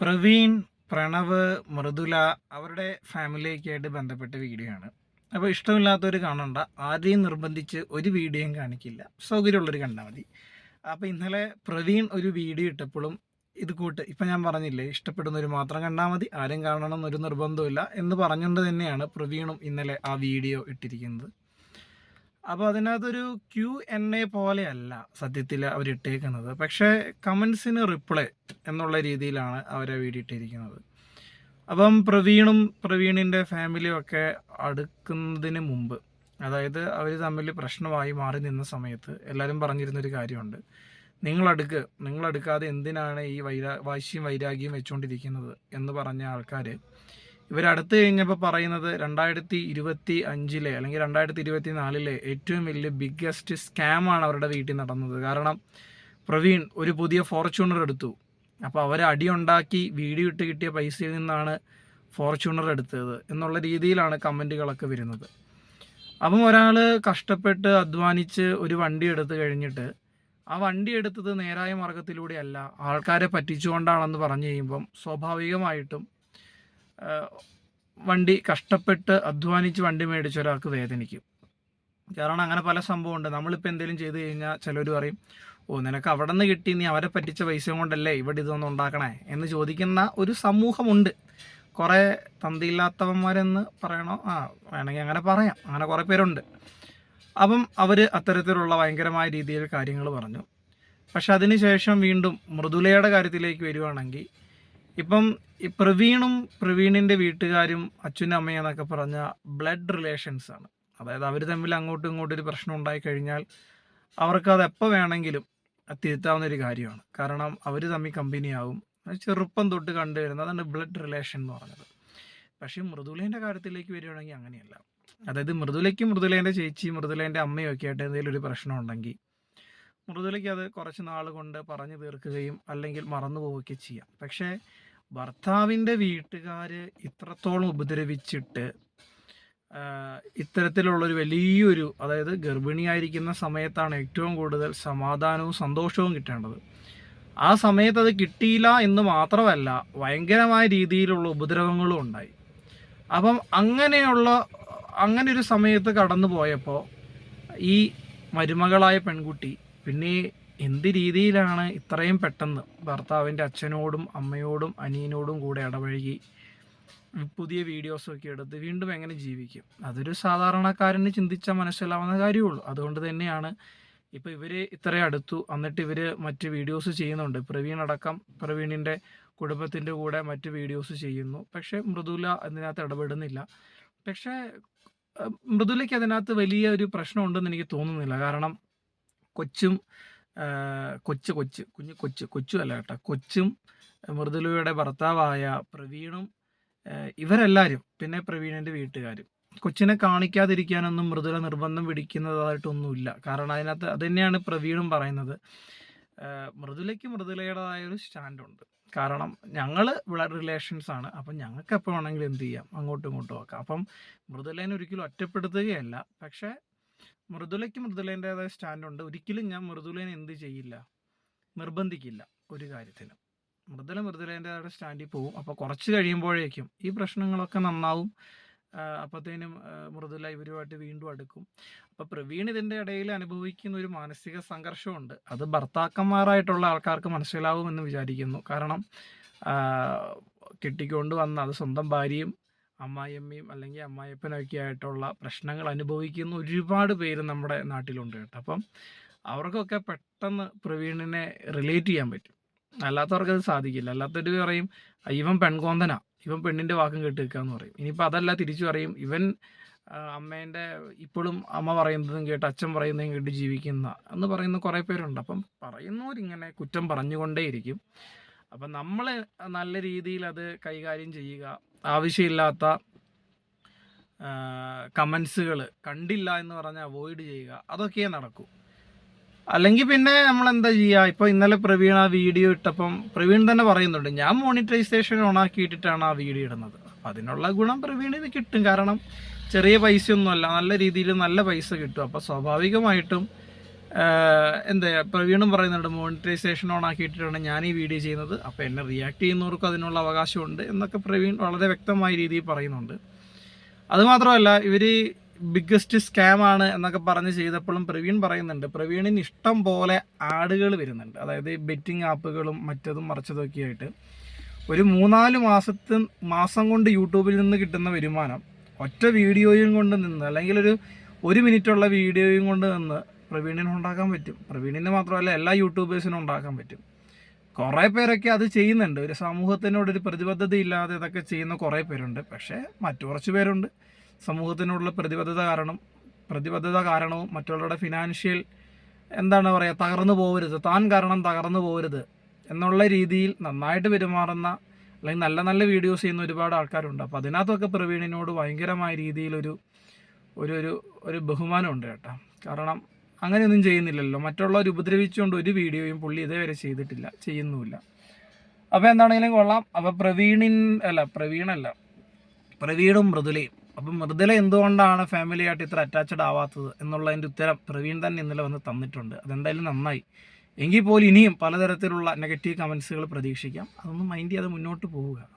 പ്രവീൺ പ്രണവ് മൃദുല അവരുടെ ഫാമിലിയൊക്കെ ആയിട്ട് ബന്ധപ്പെട്ട വീഡിയോ ആണ് അപ്പോൾ ഇഷ്ടമില്ലാത്തവർ കാണണ്ട. ആരെയും നിർബന്ധിച്ച് ഒരു വീഡിയോയും കാണിക്കില്ല. സൗകര്യമുള്ളവർ കണ്ടാൽ മതി. അപ്പോൾ ഇന്നലെ പ്രവീൺ ഒരു വീഡിയോ ഇട്ടപ്പോഴും ഇത് കൂട്ട് ഇപ്പം ഞാൻ പറഞ്ഞില്ലേ ഇഷ്ടപ്പെടുന്നവർ മാത്രം കണ്ടാൽ മതി ആരും കാണണം എന്നൊരു നിർബന്ധമില്ല എന്ന് പറഞ്ഞുകൊണ്ട് തന്നെയാണ് പ്രവീണും ഇന്നലെ ആ വീഡിയോ ഇട്ടിരിക്കുന്നത്. അപ്പോൾ അതിനകത്തൊരു ക്യു എൻ എ പോലെയല്ല സത്യത്തിൽ അവരിട്ടേക്കുന്നത്. പക്ഷേ കമൻസിന് റിപ്ലൈ എന്നുള്ള രീതിയിലാണ് അവരെ വീടിയിട്ടിരിക്കുന്നത്. അപ്പം പ്രവീണും പ്രവീണിന്റെ ഫാമിലിയും ഒക്കെ അടുക്കുന്നതിന് മുമ്പ് അതായത് അവർ തമ്മിൽ പ്രശ്നമായി മാറി നിന്ന സമയത്ത് എല്ലാവരും പറഞ്ഞിരുന്നൊരു കാര്യമുണ്ട്. നിങ്ങളടുക്ക് നിങ്ങളടുക്കാതെ എന്തിനാണ് ഈ വൈരാ വാശിയും വൈരാഗ്യം വെച്ചുകൊണ്ടിരിക്കുന്നത് എന്ന് പറഞ്ഞ ആൾക്കാർ ഇവരടുത്ത് കഴിഞ്ഞപ്പോൾ പറയുന്നത് രണ്ടായിരത്തി ഇരുപത്തി അഞ്ചിലെ അല്ലെങ്കിൽ രണ്ടായിരത്തി ഇരുപത്തി നാലിലെ ഏറ്റവും വലിയ ബിഗ്ഗസ്റ്റ് സ്കാമാണ് അവരുടെ വീട്ടിൽ നടന്നത്. കാരണം പ്രവീൺ ഒരു പുതിയ ഫോർച്യൂണർ എടുത്തു. അപ്പോൾ അവർ അടിയുണ്ടാക്കി വീഡിയോ ഇട്ട് കിട്ടിയ പൈസയിൽ നിന്നാണ് ഫോർച്യൂണർ എടുത്തത് എന്നുള്ള രീതിയിലാണ് കമന്റുകളൊക്കെ വരുന്നത്. അപ്പം ഒരാൾ കഷ്ടപ്പെട്ട് അധ്വാനിച്ച് ഒരു വണ്ടി എടുത്തു കഴിഞ്ഞിട്ട് ആ വണ്ടി എടുത്തത് നേരായ മാർഗത്തിലൂടെയല്ല ആൾക്കാരെ പറ്റിച്ചുകൊണ്ടാണെന്ന് പറഞ്ഞു കഴിയുമ്പം സ്വാഭാവികമായിട്ടും വണ്ടി കഷ്ടപ്പെട്ട് അധ്വാനിച്ച് വണ്ടി മേടിച്ച ഒരാൾക്ക് വേദനിക്കും. കാരണം അങ്ങനെ പല സംഭവമുണ്ട്. നമ്മളിപ്പോൾ എന്തെങ്കിലും ചെയ്ത് കഴിഞ്ഞാൽ ചിലർ പറയും ഓ നിനക്ക് അവിടെ നിന്ന് കിട്ടി നീ അവരെ പറ്റിച്ച പൈസ കൊണ്ടല്ലേ ഇവിടെ ഇതൊന്നും ഉണ്ടാക്കണേ? എന്ന് ചോദിക്കുന്ന ഒരു സമൂഹമുണ്ട്. കുറേ തന്തിയില്ലാത്തവന്മാരെന്ന് പറയണോ? ആ വേണമെങ്കിൽ അങ്ങനെ പറയാം. അങ്ങനെ കുറേ പേരുണ്ട്. അപ്പം അവർ അത്തരത്തിലുള്ള ഭയങ്കരമായ രീതിയിൽ കാര്യങ്ങൾ പറഞ്ഞു. പക്ഷെ അതിനുശേഷം വീണ്ടും മൃദുലയുടെ കാര്യത്തിലേക്ക് വരുവാണെങ്കിൽ ഇപ്പം പ്രവീണും പ്രവീണിന്റെ വീട്ടുകാരും അച്ഛനും അമ്മയും എന്നൊക്കെ പറഞ്ഞ ബ്ലഡ് റിലേഷൻസ് ആണ്. അതായത് അവർ തമ്മിൽ അങ്ങോട്ടും ഇങ്ങോട്ടും ഒരു പ്രശ്നം ഉണ്ടായി കഴിഞ്ഞാൽ അവർക്ക് അത് എപ്പോൾ വേണമെങ്കിലും തിരുത്താവുന്ന ഒരു കാര്യമാണ്. കാരണം അവർ തമ്മിൽ കമ്പനിയാവും ചെറുപ്പം തൊട്ട് കണ്ടുവരുന്നത് അതാണ് ബ്ലഡ് റിലേഷൻ എന്ന് പറഞ്ഞത്. പക്ഷേ മൃദുലേന്റെ കാര്യത്തിലേക്ക് വരികയാണെങ്കിൽ അങ്ങനെയല്ല. അതായത് മൃദുലയ്ക്ക് മൃദുലേന്റെ ചേച്ചി മൃദുലേന്റെ അമ്മയും ഒക്കെ ആയിട്ട് എന്തെങ്കിലും ഒരു പ്രശ്നം ഉണ്ടെങ്കിൽ മൃദുലയ്ക്ക് അത് കുറച്ച് നാൾ കൊണ്ട് പറഞ്ഞു തീർക്കുകയും അല്ലെങ്കിൽ മറന്നു പോവുകയൊക്കെ ചെയ്യാം. പക്ഷേ ഭർത്താവിന്റെ വീട്ടുകാർ ഇത്രത്തോളം ഉപദ്രവിച്ചിട്ട് ഇത്തരത്തിലുള്ളൊരു വലിയൊരു അതായത് ഗർഭിണിയായിരിക്കുന്ന സമയത്താണ് ഏറ്റവും കൂടുതൽ സമാധാനവും സന്തോഷവും കിട്ടേണ്ടത്. ആ സമയത്ത് അത് കിട്ടിയില്ല എന്ന് മാത്രമല്ല ഭയങ്കരമായ രീതിയിലുള്ള ഉപദ്രവങ്ങളും ഉണ്ടായി. അപ്പം അങ്ങനെയുള്ള അങ്ങനെ ഒരു സമയത്ത് കടന്നു പോയപ്പോൾ ഈ മരുമകളായ പെൺകുട്ടി പിന്നെ എന്ത് രീതിയിലാണ് ഇത്രയും പെട്ടെന്ന് ഭർത്താവിന്റെ അച്ഛനോടും അമ്മയോടും അനിയനോടും കൂടെ ഇടപഴകി പുതിയ വീഡിയോസൊക്കെ എടുത്ത് വീണ്ടും എങ്ങനെ ജീവിക്കും? അതൊരു സാധാരണക്കാരന് ചിന്തിച്ചാൽ മനസ്സിലാവുന്ന കാര്യമുള്ളൂ. അതുകൊണ്ട് തന്നെയാണ് ഇപ്പോൾ ഇവർ ഇത്രയും അടുത്തു. എന്നിട്ട് ഇവർ മറ്റ് വീഡിയോസ് ചെയ്യുന്നുണ്ട്. പ്രവീൺ അടക്കം പ്രവീണിന്റെ കുടുംബത്തിന്റെ കൂടെ മറ്റ് വീഡിയോസ് ചെയ്യുന്നു. പക്ഷേ മൃദുല അതിനകത്ത് ഇടപെടുന്നില്ല. പക്ഷേ മൃദുലയ്ക്ക് അതിനകത്ത് വലിയ ഒരു പ്രശ്നമുണ്ടെന്ന് എനിക്ക് തോന്നുന്നില്ല. കാരണം കൊച്ചും കൊച്ച് കൊച്ച് കുഞ്ഞു കൊച്ച് കൊച്ചു അല്ല കേട്ടോ. കൊച്ചും മൃദുലയുടെ ഭർത്താവായ പ്രവീണും ഇവരെല്ലാവരും പിന്നെ പ്രവീണിന്റെ വീട്ടുകാരും. കൊച്ചിനെ കാണിക്കാതിരിക്കാനൊന്നും മൃദുല നിർബന്ധം പിടിക്കുന്നതായിട്ടൊന്നുമില്ല. കാരണം അതിനകത്ത് അത് തന്നെയാണ് പ്രവീണും പറയുന്നത്. മൃദുലയ്ക്ക് മൃദുലയുടേതായ ഒരു സ്റ്റാൻഡുണ്ട്. കാരണം ഞങ്ങൾ ബ്ലഡ് റിലേഷൻസ് ആണ്. അപ്പം ഞങ്ങൾക്ക് എപ്പോൾ വേണമെങ്കിലും എന്ത് ചെയ്യാം? അങ്ങോട്ടും ഇങ്ങോട്ടും ആക്കാം അപ്പം മൃദുലേനെ ഒരിക്കലും ഒറ്റപ്പെടുത്തുകയല്ല. പക്ഷേ മൃദുലയ്ക്ക് മൃദുലേന്റെതായ സ്റ്റാൻഡുണ്ട്. ഒരിക്കലും ഞാൻ മൃദുലേനെ എന്ത് ചെയ്യില്ല. നിർബന്ധിക്കില്ല ഒരു കാര്യത്തിനും മൃദുല മൃദുലേന്റെതായ സ്റ്റാൻഡിൽ പോവും. അപ്പോൾ കുറച്ച് കഴിയുമ്പോഴേക്കും ഈ പ്രശ്നങ്ങളൊക്കെ നന്നാവും. അപ്പോഴത്തേനും മൃദുല ഇവരുമായിട്ട് വീണ്ടും അടുക്കും. അപ്പോൾ പ്രവീൺ ഇതിന്റെ ഇടയിൽ അനുഭവിക്കുന്ന ഒരു മാനസിക സംഘർഷമുണ്ട്. അത് ഭർത്താക്കന്മാരായിട്ടുള്ള ആൾക്കാർക്ക് മനസ്സിലാവുമെന്ന് വിചാരിക്കുന്നു. കാരണം കെട്ടിക്കൊണ്ട് വന്ന അത് സ്വന്തം ഭാര്യയും അമ്മായിയമ്മയും അല്ലെങ്കിൽ അമ്മായിയപ്പനൊക്കെ ആയിട്ടുള്ള പ്രശ്നങ്ങൾ അനുഭവിക്കുന്ന ഒരുപാട് പേര് നമ്മുടെ നാട്ടിലുണ്ട് കേട്ടോ. അപ്പം അവർക്കൊക്കെ പെട്ടെന്ന് പ്രവീണിനെ റിലേറ്റ് ചെയ്യാൻ പറ്റും. അല്ലാത്തവർക്ക് അത് സാധിക്കില്ല. അല്ലാത്തവർ പറയും ഇവൻ പെൺകോന്തന. ഇവൻ പെണ്ണിന്റെ വാക്കും കേട്ട് എന്ന് പറയും. ഇനിയിപ്പോൾ അതല്ല തിരിച്ചു പറയും. ഇവൻ അമ്മേന്റെ ഇപ്പോഴും അമ്മ പറയുന്നതും കേട്ട് അച്ഛൻ പറയുന്നതും കേട്ട് ജീവിക്കുന്ന എന്ന് പറയുന്ന കുറേ പേരുണ്ട്. അപ്പം പറയുന്നവരിങ്ങനെ കുറ്റം പറഞ്ഞുകൊണ്ടേയിരിക്കും. അപ്പം നമ്മൾ നല്ല രീതിയിൽ അത് കൈകാര്യം ചെയ്യുക ആവശ്യമില്ലാത്ത കമൻസുകൾ കണ്ടില്ല എന്ന് പറഞ്ഞ് അവോയ്ഡ് ചെയ്യുക അതൊക്കെയേ നടക്കൂ. അല്ലെങ്കിൽ പിന്നെ നമ്മൾ എന്താ ചെയ്യുക ഇപ്പോൾ ഇന്നലെ പ്രവീൺ ആ വീഡിയോ ഇട്ടപ്പം പ്രവീൺ തന്നെ പറയുന്നുണ്ട് ഞാൻ മോണിറ്റൈസേഷൻ ഓണാക്കി ഇട്ടിട്ടാണ് ആ വീഡിയോ ഇടുന്നത്. അപ്പം അതിനുള്ള ഗുണം പ്രവീണിന് കിട്ടും. കാരണം ചെറിയ പൈസയൊന്നുമല്ല നല്ല രീതിയിൽ നല്ല പൈസ കിട്ടും. അപ്പോൾ സ്വാഭാവികമായിട്ടും എന്താ പ്രവീണും പറയുന്നുണ്ട് മോണിറ്റൈസേഷൻ ഓൺ ആക്കിയിട്ടാണ് ഞാൻ ഈ വീഡിയോ ചെയ്യുന്നത്. അപ്പോൾ എന്നെ റിയാക്ട് ചെയ്യുന്നവർക്ക് അതിനുള്ള അവകാശമുണ്ട് എന്നൊക്കെ പ്രവീൺ വളരെ വ്യക്തമായ രീതിയിൽ പറയുന്നുണ്ട്. അതുമാത്രമല്ല ഇവർ ബിഗ്ഗസ്റ്റ് സ്കാം ആണ് എന്നൊക്കെ പറഞ്ഞ് ചെയ്തപ്പോഴും പ്രവീൺ പറയുന്നുണ്ട് പ്രവീണിന് ഇഷ്ടം പോലെ ആടുകൾ വരുന്നുണ്ട്. അതായത് ബെറ്റിംഗ് ആപ്പുകളും മറ്റതും മറിച്ചതൊക്കെ ആയിട്ട്. ഒരു മൂന്നാൽ മാസത്തിന് മാസം കൊണ്ട് യൂട്യൂബിൽ നിന്ന് കിട്ടുന്ന വരുമാനം ഒറ്റ വീഡിയോയും കൊണ്ട് നിന്ന് അല്ലെങ്കിൽ ഒരു ഒരു മിനിറ്റുള്ള വീഡിയോയും കൊണ്ട് നിന്ന് പ്രവീണിന് ഉണ്ടാക്കാൻ പറ്റും. പ്രവീണിന് മാത്രമല്ല എല്ലാ യൂട്യൂബേഴ്സിനും ഉണ്ടാക്കാൻ പറ്റും. കുറേ പേരൊക്കെ അത് ചെയ്യുന്നുണ്ട്. ഒരു സമൂഹത്തിനോട് ഒരു പ്രതിബദ്ധത ഇല്ലാതെ ഇതൊക്കെ ചെയ്യുന്ന കുറേ പേരുണ്ട്. പക്ഷേ മറ്റു കുറച്ച് പേരുണ്ട്. സമൂഹത്തിനോടുള്ള പ്രതിബദ്ധത കാരണം പ്രതിബദ്ധത കാരണവും മറ്റുള്ളവരുടെ ഫിനാൻഷ്യൽ എന്താണ് പറയുക തകർന്നു പോകരുത് താൻ കാരണം തകർന്നു പോകരുത് എന്നുള്ള രീതിയിൽ നന്നായിട്ട് പെരുമാറുന്ന അല്ലെങ്കിൽ നല്ല നല്ല വീഡിയോസ് ചെയ്യുന്ന ഒരുപാട് ആൾക്കാരുണ്ട്. അപ്പോൾ അതിനകത്തൊക്കെ പ്രവീണിനോട് ഭയങ്കരമായ രീതിയിലൊരു ഒരു ഒരു ഒരു ബഹുമാനമുണ്ട് കേട്ടോ. കാരണം അങ്ങനെയൊന്നും ചെയ്യുന്നില്ലല്ലോ. മറ്റുള്ളവർ ഉപദ്രവിച്ചുകൊണ്ട് ഒരു വീഡിയോയും പുള്ളി ഇതേവരെ ചെയ്തിട്ടില്ല. ചെയ്യുന്നുമില്ല. അപ്പോൾ എന്താണെങ്കിലും കൊള്ളാം. അപ്പോൾ പ്രവീണിൻ അല്ല പ്രവീണല്ല. പ്രവീണും മൃദുലയും. അപ്പം മൃദുല എന്തുകൊണ്ടാണ് ഫാമിലിയായിട്ട് ഇത്ര അറ്റാച്ച്ഡ് ആവാത്തത് എന്നുള്ളതിന്റെ ഉത്തരം പ്രവീൺ തന്നെ ഇന്നലെ വന്ന് തന്നിട്ടുണ്ട്. അതെന്തായാലും നന്നായി. എങ്കിൽ പോലും ഇനിയും പലതരത്തിലുള്ള നെഗറ്റീവ് കമൻസുകൾ പ്രതീക്ഷിക്കാം. അതൊന്നും മൈൻഡ് ചെയ്യാതെ മുന്നോട്ട് പോവുക.